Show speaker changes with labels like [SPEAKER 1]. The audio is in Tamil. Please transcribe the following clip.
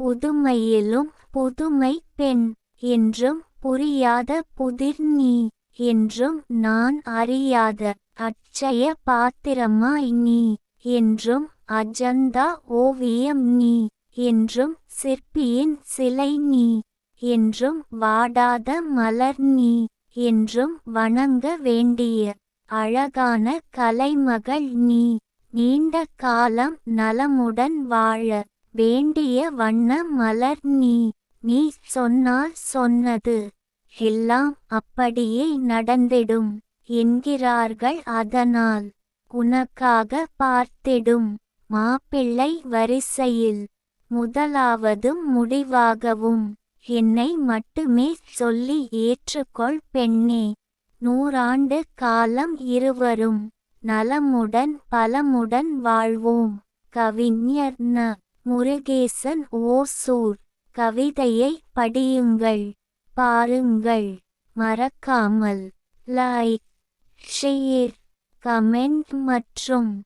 [SPEAKER 1] புதுமையிலும் புதுமை பெண் என்றும் புரியாத புதிர் நீ என்றும் நான் அறியாத அட்சய பாத்திரமாய் நீ என்றும் அஜந்தா ஓவியம் நீ என்றும் சிற்பியின் சிலை நீ என்றும் வாடாத மலர் நீ என்றும் வணங்க வேண்டிய அழகான கலைமகள் நீ. நீண்ட காலம் நலமுடன் வாழ வேண்டிய வண்ண மலர் நீ நீ சொன்னால் சொன்னது. எல்லாம் அப்படியே நடந்திடும் என்கிறார்கள் அதனால். உனக்காக பார்த்திடும் மாப்பிள்ளை வரிசையில். முதலாவதும் முடிவாகவும் என்னை மட்டுமே சொல்லி ஏற்றுக்கொள் பெண்ணே. நூறாண்டு காலம் இருவரும் நலமுடன் பலமுடன் வாழ்வோம். கவிஞர் ந. முருகேசன் ஓசூர். கவிதையை படியுங்கள். பாருங்கள். மறக்காமல் லைக் ஷேர் கமெண்ட் மற்றும்